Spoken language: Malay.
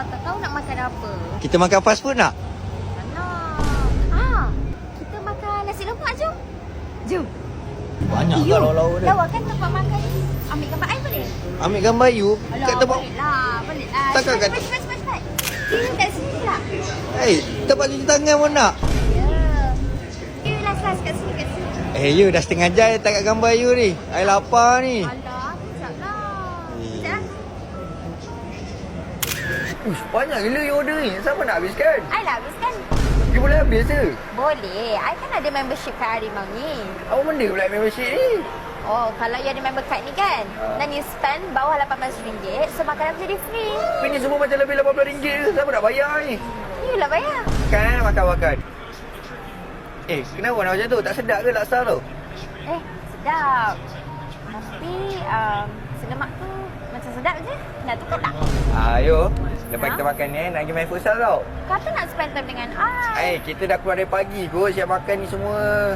Tak tahu nak makan apa. Kita makan fast food nak? Tak nak. Ha, kita makan nasi lemak jom. Jom. Banyak You, kalau lauk dia. Lawa kan tempat makan ni. Ambil gambar I boleh? Ambil gambar you kat tempat... boleh lah. Boleh lah. Takkan kat- cepat, cepat, cepat, cepat. You kat sini lah. Eh, tempat cuci tangan pun nak? Ya. You last, last kat sini, kat sini. Eh, you dah setengah jam tak kat gambar you ni. I lapar ni. Alah, Ush, banyak gila you order ni. Siapa nak habiskan? I lah habiskan. You boleh habis ke? Boleh. I kan ada membership kat Harimau ni. Apa benda pula membership ni? Oh, kalau you ada member card ni kan, dan you spend bawah RM18, so makanan tu jadi free. Tapi ni semua macam lebih RM18 je. Siapa nak bayar ni? You lah bayar. Kan makan-makan. Eh, kenapa nak macam tu? Tak sedap ke laksa tu? Eh, sedap. Tapi, um, selemak tu macam sedap je. Nak tukar tak? Ayo, lepas Ha? kita makan ni, nak pergi main futsal tau. Kata nak spend time dengan I. Eh, kita dah keluar dari pagi kot siap makan ni semua.